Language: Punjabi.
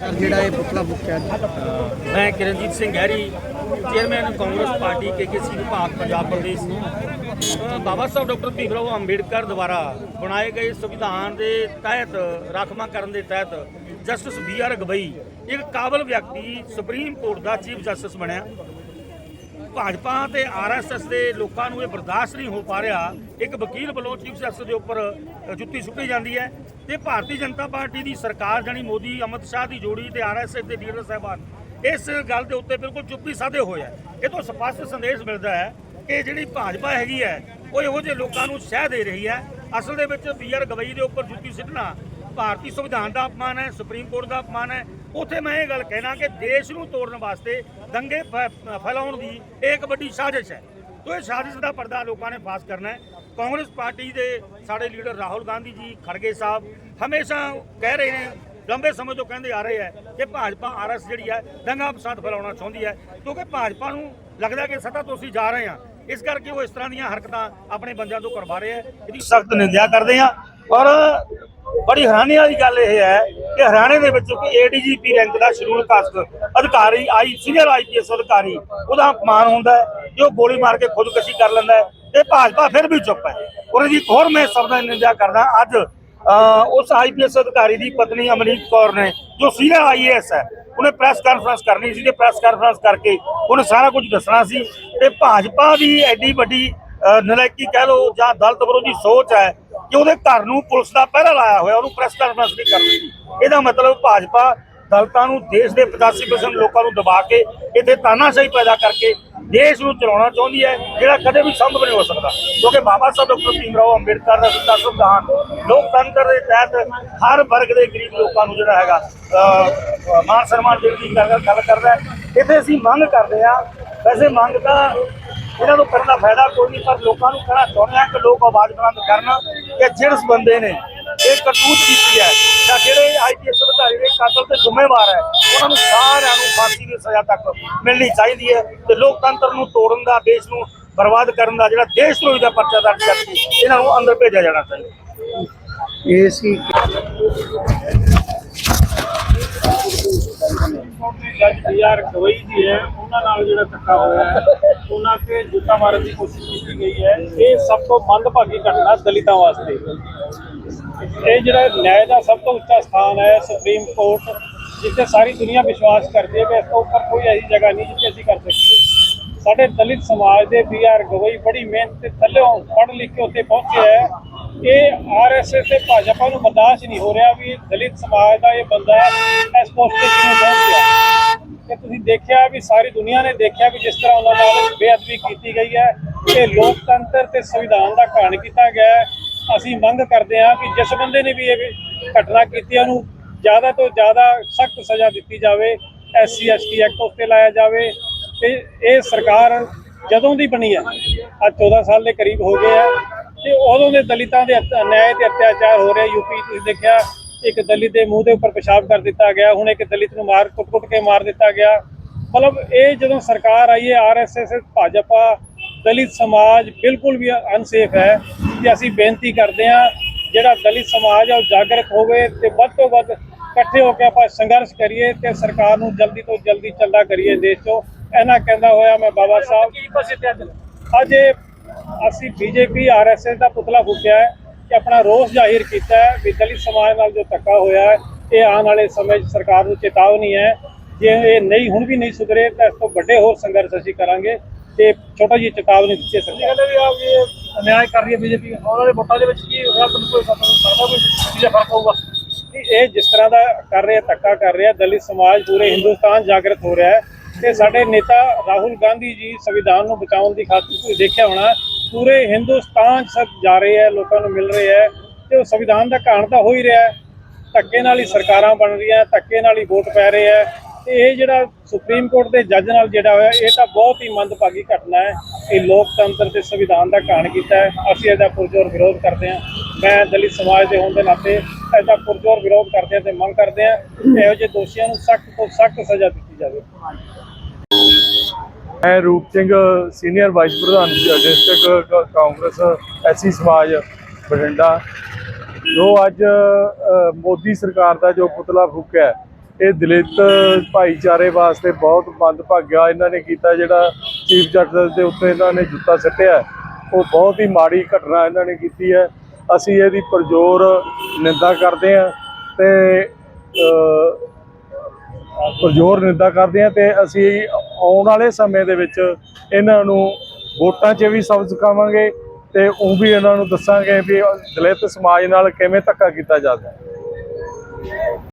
ਜਿਹੜਾ ਇਹ ਪੁਤਲਾ ਫੂਕਿਆ ਮੈਂ ਕਿਰਨਜੀਤ ਸਿੰਘ ਗਹਿਰੀ ਚੇਅਰਮੈਨ ਕਾਂਗਰਸ ਪਾਰਟੀ ਕੇਕੇਸੀ ਵਿਭਾਗ, ਪੰਜਾਬ ਪ੍ਰਦੇਸ਼ ਬਾਬਾ ਸਾਹਿਬ ਡਾਕਟਰ ਭੀਮ ਰਾਓ ਅੰਬੇਡਕਰ ਦੁਆਰਾ ਬਣਾਏ ਗਏ ਸੰਵਿਧਾਨ ਦੇ ਤਹਿਤ, ਰਾਖਵਾਂ ਕਰਨ ਦੇ ਤਹਿਤ ਜਸਟਿਸ ਬੀ ਆਰ ਗਵਈ ਇੱਕ ਕਾਬਲ ਵਿਅਕਤੀ, ਸੁਪਰੀਮ ਕੋਰਟ ਦਾ ਚੀਫ ਜਸਟਿਸ ਬਣਿਆ। ਭਾਜਪਾ ਤੇ ਆਰਐਸਐਸ ਦੇ ਲੋਕਾਂ ਨੂੰ ਇਹ ਬਰਦਾਸ਼ਤ ਨਹੀਂ ਹੋ ਪਾ ਰਿਹਾ। ਇੱਕ ਵਕੀਲ ਵੱਲੋਂ ਚੀਫ ਜਸਟਿਸ ਦੇ ਉੱਪਰ ਜੁੱਤੀ ਸੁੱਟੀ ਜਾਂਦੀ ਹੈ। ਤੇ ਭਾਰਤੀ ਜਨਤਾ ਪਾਰਟੀ ਦੀ ਸਰਕਾਰ ਜਾਨੀ ਮੋਦੀ, ਅਮਿਤ ਸ਼ਾਹ ਦੀ ਜੋੜੀ ਤੇ ਆਰਐਸਐਸ ਦੇ ਲੀਡਰ ਸਾਹਿਬਾਨ, ਇਸ ਗੱਲ ਦੇ ਉੱਤੇ ਬਿਲਕੁਲ ਚੁੱਪੀ ਸਾਧੇ ਹੋਏ ਹੈ ਇਹ ਤੋਂ ਸਪਸ਼ਟ ਸੰਦੇਸ਼ ਮਿਲਦਾ ਹੈ ਕਿ ਜਿਹੜੀ ਭਾਜਪਾ ਹੈਗੀ ਹੈ, ਉਹ ਇਹੋ ਜਿਹੇ ਲੋਕਾਂ ਨੂੰ ਸਹਿ ਦੇ ਰਹੀ ਹੈ। ਅਸਲ ਦੇ ਵਿੱਚ ਬੀ ਆਰ ਗਵਈ ਦੇ ਉੱਪਰ ਜੁੱਤੀ ਸਿੱਟਣਾ ਭਾਰਤੀ ਸੰਵਿਧਾਨ ਦਾ ਅਪਮਾਨ ਹੈ, ਸੁਪਰੀਮ ਕੋਰਟ ਦਾ ਅਪਮਾਨ ਹੈ। ਉੱਥੇ ਮੈਂ ਇਹ ਗੱਲ ਕਹਿਣਾ ਕਿ ਦੇਸ਼ ਨੂੰ ਤੋੜਨ ਵਾਸਤੇ ਦੰਗੇ ਫੈ- ਫੈਲਾਉਣ ਦੀ ਇਹ ਇੱਕ ਵੱਡੀ ਸਾਜ਼ਿਸ਼ ਹੈ। ਤੋ ਇਹ ਸਾਜ਼ਿਸ਼ ਦਾ ਪਰਦਾ ਲੋਕਾਂ ਨੇ ਫਾਸ ਕਰਨਾ ਹੈ। ਕਾਂਗਰਸ ਪਾਰਟੀ ਦੇ ਸਾਡੇ ਲੀਡਰ ਰਾਹੁਲ ਗਾਂਧੀ ਜੀ, ਖੜਗੇ ਸਾਹਿਬ ਹਮੇਸ਼ਾ ਕਹਿ ਰਹੇ ਨੇ, ਲੰਬੇ ਸਮੇਂ ਤੋਂ ਕਹਿੰਦੇ ਆ ਰਹੇ ਹੈ ਕਿ ਭਾਜਪਾ ਆਰਐਸ ਜਿਹੜੀ ਹੈ ਦੰਗਾ ਫਸਾਦ ਫੈਲਾਉਣਾ ਚਾਹੁੰਦੀ ਹੈ ਕਿਉਂਕਿ ਭਾਜਪਾ ਨੂੰ ਲੱਗਦਾ ਕਿ ਸੱਤਾ ਤੋਂ ਅਸੀਂ ਜਾ ਰਹੇ ਹਾਂ ਇਸ ਕਰਕੇ ਉਹ ਇਸ ਤਰ੍ਹਾਂ ਦੀਆਂ ਹਰਕਤਾਂ ਆਪਣੇ ਬੰਦਿਆਂ ਤੋਂ ਕਰਵਾ ਰਹੇ ਹੈ ਇਹਦੀ ਸਖਤ ਨਿੰਦਿਆ ਕਰਦੇ ਹਾਂ ਔਰ ਬੜੀ ਹੈਰਾਨੀ ਵਾਲੀ ਗੱਲ ਇਹ ਹੈ ਕਿ ਹਰਿਆਣੇ ਦੇ ਵਿੱਚ ਕੋਈ ਏਡੀਜੀਪੀ ਰੈਂਕ ਦਾ ਸ਼ਡਿਊਲ ਕਾਸਟ ਅਧਿਕਾਰੀ, ਆਈ, ਸੀਨੀਅਰ ਆਈਪੀਐਸ ਅਧਿਕਾਰੀ, ਉਹਦਾ ਅਪਮਾਨ ਹੁੰਦਾ ਹੈ ਕਿ ਉਹ ਗੋਲੀ ਮਾਰ ਕੇ ਖੁਦਕੁਸ਼ੀ ਕਰ ਲੈਂਦਾ ਭਾਜਪਾ ਫਿਰ ਵੀ ਚੁੱਪ ਹੈ। ਔਰ ਜੀ ਹੋਰ ਮੈਂ ਸਭ ਦਾ ਨਿੰਦਿਆ ਕਰਦਾ, ਅੱਜ ਉਸ ਆਈਪੀਐਸ ਅਧਿਕਾਰੀ ਦੀ ਪਤਨੀ ਅਮਨੀਤ ਕੌਰ ਨੇ, ਜੋ ਸੀਨੀਅਰ ਆਈਏਐਸ ਹੈ, ਉਹਨੇ ਪ੍ਰੈਸ ਕਾਨਫਰੰਸ ਕਰਨੀ ਸੀ ਤੇ ਪ੍ਰੈਸ ਕਾਨਫਰੰਸ ਕਰਕੇ ਉਹਨੇ ਸਾਰਾ ਕੁਝ ਦੱਸਣਾ ਸੀ। ਤੇ ਭਾਜਪਾ ਦੀ ਐਡੀ ਵੱਡੀ ਨਲਾਇਕੀ ਕਹਿ ਲਓ ਜਾਂ ਦਲਤ ਵਿਰੋਧੀ ਸੋਚ ਹੈ ਕਿ ਉਹਦੇ ਘਰ ਨੂੰ ਪੁਲਿਸ ਦਾ ਪਹਿਰਾ ਲਾਇਆ ਹੋਇਆ, ਉਹਨੂੰ ਪ੍ਰੈਸ ਕਾਨਫਰੰਸ ਨਹੀਂ ਕਰਨੀ ਸੀ। ਇਹਦਾ ਮਤਲਬ ਭਾਜਪਾ ਦਲਤਾਂ ਨੂੰ, ਦੇਸ਼ ਦੇ 85% ਲੋਕਾਂ ਨੂੰ ਦਬਾ ਕੇ ਇੱਥੇ ਤਾਨਾਸ਼ਾਹੀ ਪੈਦਾ ਕਰਕੇ ਦੇਸ਼ ਨੂੰ ਚਲਾਉਣਾ ਚਾਹੁੰਦੀ ਹੈ, ਜਿਹੜਾ ਕਦੇ ਵੀ ਸੰਭਵ ਨਹੀਂ ਹੋ ਸਕਦਾ। ਕਿਉਂਕਿ ਬਾਬਾ ਸਾਹਿਬ ਡਾਕਟਰ ਭੀਮ ਰਾਓ ਅੰਬੇਡਕਰ ਦਾ ਦਿੱਤਾ ਸੰਵਿਧਾਨ ਲੋਕਤੰਤਰ ਦੇ ਤਹਿਤ ਹਰ ਵਰਗ ਦੇ ਗਰੀਬ ਲੋਕਾਂ ਨੂੰ ਜਿਹੜਾ ਹੈਗਾ ਮਾਨ ਸਨਮਾਨ ਦੇਣ ਦੀ ਗੱਲ ਕਰਦਾ ਇੱਥੇ ਅਸੀਂ ਮੰਗ ਕਰਦੇ ਹਾਂ, ਵੈਸੇ ਮੰਗ ਤਾਂ ਇਹਨਾਂ ਨੂੰ ਕਰਨ ਦਾ ਫਾਇਦਾ ਕੋਈ ਨਹੀਂ, ਪਰ ਲੋਕਾਂ ਨੂੰ ਕਹਿਣਾ ਚਾਹੁੰਦੇ ਹਾਂ ਕਿ ਲੋਕ ਆਵਾਜ਼ ਬੁਲੰਦ ਕਰਨ ਕਿ ਜਿਸ ਬੰਦੇ ਨੇ ਇਹ ਕਰਤੂਤ ਕੀਤੀ ਹੈ ਜਾਂ ਜਿਹੜੇ ਆਈਪੀਐਸ ਅਧਿਕਾਰੀ ਦੇ ਕਾਤਲ ਤੇ ਜ਼ਿੰਮੇਵਾਰ ਹੈ। ਉਹਨਾਂ ਨੂੰ ਸਾਰਿਆਂ ਨੂੰ ਫਾਂਸੀ ਦੀ ਸਜ਼ਾ ਤੱਕ ਮਿਲਣੀ ਚਾਹੀਦੀ ਹੈ ਤੇ ਲੋਕਤੰਤਰ ਨੂੰ ਤੋੜਨ ਦਾ ਦੇਸ਼ ਨੂੰ ਬਰਬਾਦ ਕਰਨ ਦਾ ਜਿਹੜਾ ਦੇਸ਼ ਵਿਰੋਧੀ ਦਾ ਪਰਚਾ ਦਰਜ ਕਰਕੇ ਇਹਨਾਂ ਨੂੰ ਅੰਦਰ ਭੇਜਿਆ ਜਾਣਾ ਚਾਹੀਦਾ। ਇਹ ਸੀ ਜੱਜ ਬੀਆਰ ਗਵਈ ਜੀ ਹੈ ਉਹਨਾਂ ਨਾਲ ਜਿਹੜਾ ਧੱਕਾ ਹੋਇਆ ਹੈ ਉਹਨਾਂ ਤੇ ਜੁੱਤਾ ਮਾਰਨ ਦੀ ਕੋਸ਼ਿਸ਼ ਕੀਤੀ ਗਈ ਹੈ। ਇਹ ਸਭ ਤੋਂ ਮੰਦਭਾਗੀ ਘਟਨਾ ਦਲਿਤਾਂ ਵਾਸਤੇ। ਇਹ ਜਿਹੜਾ ਨਿਆਂ ਦਾ ਸਭ ਤੋਂ ਉੱਚਾ ਸਥਾਨ ਹੈ ਸੁਪਰੀਮ ਕੋਰਟ ਜਿੱਥੇ ਸਾਰੀ ਦੁਨੀਆ ਵਿਸ਼ਵਾਸ ਕਰਦੀ ਹੈ ਕਿ ਇਸ ਤੋਂ ਉੱਪਰ ਕੋਈ ਐਸੀ ਜਗ੍ਹਾ ਨਹੀਂ ਜਿੱਥੇ ਅਸੀਂ ਕਰ ਸਕੀਏ। ਸਾਡੇ ਦਲਿਤ ਸਮਾਜ ਦੇ ਬੀਆਰ ਗਵਈ ਬੜੀ ਮਿਹਨਤ ਤੇ ਥੱਲਿਓਂ ਪੜ੍ਹ ਲਿਖ ਕੇ ਉੱਥੇ ਪਹੁੰਚੇ ਹੈ। ਇਹ ਆਰਐਸਐਸ ਤੇ ਭਾਜਪਾ ਨੂੰ ਬਰਦਾਸ਼ਤ ਨਹੀਂ ਹੋ ਰਿਹਾ ਵੀ ਦਲਿਤ ਸਮਾਜ ਦਾ ਇਹ ਬੰਦਾ ਇਸ ਪੋਸਟ ਤੇ ਕਿਵੇਂ ਪਹੁੰਚ ਗਿਆ। ਕਿ ਤੁਸੀਂ ਦੇਖਿਆ ਵੀ ਸਾਰੀ ਦੁਨੀਆ ਨੇ ਦੇਖਿਆ ਵੀ ਜਿਸ ਤਰ੍ਹਾਂ ਉਹਨਾਂ ਨਾਲ ਬੇਅਦਬੀ ਕੀਤੀ ਗਈ ਹੈ ਇਹ ਲੋਕਤੰਤਰ ਤੇ ਸੰਵਿਧਾਨ ਦਾ ਘਾਣ ਕੀਤਾ ਗਿਆ ਹੈ। ਅਸੀਂ ਮੰਗ ਕਰਦੇ ਹਾਂ ਕਿ ਜਿਸ ਬੰਦੇ ਨੇ ਵੀ ਇਹ ਘਟਨਾ ਕੀਤੀ ਉਹਨੂੰ ਜ਼ਿਆਦਾ ਤੋਂ ਜ਼ਿਆਦਾ ਸਖਤ ਸਜ਼ਾ ਦਿੱਤੀ ਜਾਵੇ, ਐਸਸੀ, ਐਸਟੀ ਐਕਟ ਉੱਤੇ ਲਾਇਆ ਜਾਵੇ ਤੇ ਇਹ ਸਰਕਾਰ ਜਦੋਂ ਦੀ ਬਣੀ ਹੈ, ਅੱਜ 14 ਸਾਲ ਦੇ ਕਰੀਬ ਹੋ ਗਏ ਆ ਤੇ ਉਦੋਂ ਦੇ ਦਲਿਤਾਂ ਦੇ ਅਨਿਆਏ ਤੇ ਅਤਿਆਚਾਰ ਹੋ ਰਿਹਾ ਯੂਪੀ ਤੁਸੀਂ ਦੇਖਿਆ, ਇੱਕ ਦਲਿਤ ਦੇ ਮੂੰਹ ਦੇ ਉੱਪਰ ਪਿਸ਼ਾਬ ਕਰ ਦਿੱਤਾ ਗਿਆ, ਹੁਣ ਇੱਕ ਦਲਿਤ ਨੂੰ ਮਾਰ, ਕੁੱਟ-ਕੁੱਟ ਕੇ ਮਾਰ ਦਿੱਤਾ ਗਿਆ। ਮਤਲਬ ਇਹ ਜਦੋਂ ਸਰਕਾਰ ਆਈ ਹੈ ਆਰਐਸਐਸ ਭਾਜਪਾ, ਦਲਿਤ ਸਮਾਜ ਬਿਲਕੁਲ ਵੀ ਅਨਸੇਫ ਹੈ। ਕਿ ਅਸੀਂ ਬੇਨਤੀ ਕਰਦੇ ਹਾਂ ਜਿਹੜਾ ਦਲਿਤ ਸਮਾਜ ਹੈ ਉਹ ਜਾਗਰਤ ਹੋਵੇ ਤੇ ਵੱਧ ਤੋਂ ਵੱਧ ਇਕੱਠੇ ਹੋ ਕੇ ਆਪਾਂ ਸੰਘਰਸ਼ ਕਰੀਏ ਤੇ ਸਰਕਾਰ ਨੂੰ ਜਲਦੀ ਤੋਂ ਜਲਦੀ ਚੱਲਦਾ ਕਰੀਏ ਦੇਸ਼ ਤੋਂ ਇਹਨਾਂ ਕਹਿੰਦਾ ਹੋਇਆ ਮੈਂ ਬਾਬਾ ਸਾਹਿਬ। ਅੱਜ? ਅਸੀਂ ਬੀਜੇਪੀ ਆਰਐਸਐਸ ਦਾ ਪੁਤਲਾ ਫੂਕਿਆ ਹੈ ਕਿ ਆਪਣਾ ਰੋਸ ਜ਼ਾਹਿਰ ਕੀਤਾ ਹੈ ਵੀ ਦਲਿਤ ਸਮਾਜ ਨਾਲ ਜੋ ਧੱਕਾ ਹੋਇਆ ਹੈ ਇਹ ਆਉਣ ਵਾਲੇ ਸਮੇਂ 'ਚ ਸਰਕਾਰ ਨੂੰ ਚੇਤਾਵਨੀ ਹੈ। ਜੇ ਇਹ ਨਹੀਂ ਹੁਣ ਵੀ ਨਹੀਂ ਸੁਧਰੇ ਤਾਂ ਇਸ ਤੋਂ ਵੱਡੇ ਹੋਰ ਸੰਘਰਸ਼ ਅਸੀਂ ਕਰਾਂਗੇ ਤੇ ਛੋਟਾ ਜਿਹੀ ਚੇਤਾਵਨੀ ਦਿੱਤੀ ਸਰਕਾਰ ਕਹਿੰਦੇ ਵੀ ਆਪ ਇਹ ਅਨਿਆਏ ਕਰ ਰਹੀ ਹੈ ਬੀਜੇਪੀ। ਉਹਨਾਂ ਦੇ ਵੋਟਾਂ ਦੇ ਵਿੱਚ ਕੀ ਹੋਇਆ? ਤੁਹਾਨੂੰ ਕੋਈ ਪਤਾ ਨਹੀਂ ਸਰਦਾ ਕੋਈ ਚੀਜ਼ਾਂ ਫ਼ਰਕ ਹੋਊਗਾ? ਇਹ ਜਿਸ ਤਰ੍ਹਾਂ ਦਾ ਕਰ ਰਿਹਾ, ਧੱਕਾ ਕਰ ਰਿਹਾ, ਦਲਿਤ ਸਮਾਜ ਪੂਰੇ ਹਿੰਦੁਸਤਾਨ ਜਾਗਰਤ ਹੋ ਰਿਹਾ ਹੈ, ਤੇ ਸਾਡੇ ਨੇਤਾ ਰਾਹੁਲ ਗਾਂਧੀ ਜੀ ਸੰਵਿਧਾਨ ਨੂੰ ਬਚਾਉਣ ਦੀ ਖਾਤਰ ਤੁਸੀਂ ਦੇਖਿਆ ਹੋਣਾ, ਪੂਰੇ ਹਿੰਦੁਸਤਾਨ 'ਚ ਸਭ ਜਾ ਰਹੇ ਹੈ, ਲੋਕਾਂ ਨੂੰ ਮਿਲ ਰਹੇ ਹੈ, ਤੇ ਉਹ ਸੰਵਿਧਾਨ ਦਾ ਘਾਣ ਤਾਂ ਹੋ ਹੀ ਰਿਹਾ ਹੈ। ਧੱਕੇ ਨਾਲ ਹੀ ਸਰਕਾਰਾਂ ਬਣ ਰਹੀਆਂ, ਧੱਕੇ ਨਾਲ ਹੀ ਵੋਟ ਪੈ ਰਹੇ ਹੈ। ਤੇ ਇਹ ਜਿਹੜਾ ਸੁਪਰੀਮ ਕੋਰਟ ਦੇ ਜੱਜ ਨਾਲ ਜਿਹੜਾ ਹੋਇਆ, ਇਹ ਤਾਂ ਬਹੁਤ ਹੀ ਮੰਦਭਾਗੀ ਘਟਨਾ ਹੈ। ਇਹ ਲੋਕਤੰਤਰ ਤੇ ਸੰਵਿਧਾਨ ਦਾ ਘਾਣ ਕੀਤਾ ਹੈ। ਅਸੀਂ ਇਹਦਾ ਪੁਰਜੋਰ ਵਿਰੋਧ ਕਰਦੇ ਹਾਂ। ਮੈਂ ਦਲਿਤ ਸਮਾਜ ਦੇ ਹੋਣ ਦੇ ਨਾਤੇ ਇਹਦਾ ਪੁਰਜੋਰ ਵਿਰੋਧ ਕਰਦੇ ਹਾਂ ਤੇ ਮੰਗ ਕਰਦੇ ਹਾਂ ਇਹੋ ਜਿਹੇ ਦੋਸ਼ੀਆਂ ਨੂੰ ਸਖਤ ਤੋਂ ਸਖਤ ਸਜ਼ਾ ਦਿੱਤੀ ਜਾਵੇ। ਮੈਂ ਰੂਪ ਸਿੰਘ, ਸੀਨੀਅਰ ਵਾਈਸ ਪ੍ਰਧਾਨ ਡਿਸਟ੍ਰਿਕਟ ਕਾਂਗਰਸ ਐਸੀ ਸਮਾਜ, ਬਠਿੰਡਾ। ਜੋ ਅੱਜ ਮੋਦੀ ਸਰਕਾਰ ਦਾ ਜੋ ਪੁਤਲਾ ਫੂਕਿਆ ਇਹ ਦਲਿਤ ਭਾਈਚਾਰੇ ਵਾਸਤੇ ਬਹੁਤ ਮੰਦਭਾਗਾ ਇਹਨਾਂ ਨੇ ਕੀਤਾ ਜਿਹੜਾ ਚੀਫ ਜਸਟਿਸ ਦੇ ਉੱਤੇ ਇਹਨਾਂ ਨੇ ਜੁੱਤਾ ਸੱਟਿਆ ਉਹ ਬਹੁਤ ਹੀ ਮਾੜੀ ਘਟਨਾ ਇਹਨਾਂ ਨੇ ਕੀਤੀ ਹੈ। ਅਸੀਂ ਇਹਦੀ ਪਰਜੋਰ ਨਿੰਦਾ ਕਰਦੇ ਹਾਂ ਤੇ ਪਰਜੋਰ ਨਿੰਦਾ ਕਰਦੇ ਹਾਂ ਤੇ ਅਸੀਂ ਆਉਣ ਵਾਲੇ ਸਮੇਂ ਦੇ ਵਿੱਚ ਇਹਨਾਂ ਨੂੰ ਵੋਟਾਂ 'ਚ ਵੀ ਸਬਜ਼ ਕਾਵਾਂਗੇ ਤੇ ਉਹ ਵੀ ਇਹਨਾਂ ਨੂੰ ਦੱਸਾਂਗੇ ਵੀ ਦਲਿਤ ਸਮਾਜ ਨਾਲ ਕਿਵੇਂ ਧੱਕਾ ਕੀਤਾ ਜਾਂਦਾ ਹੈ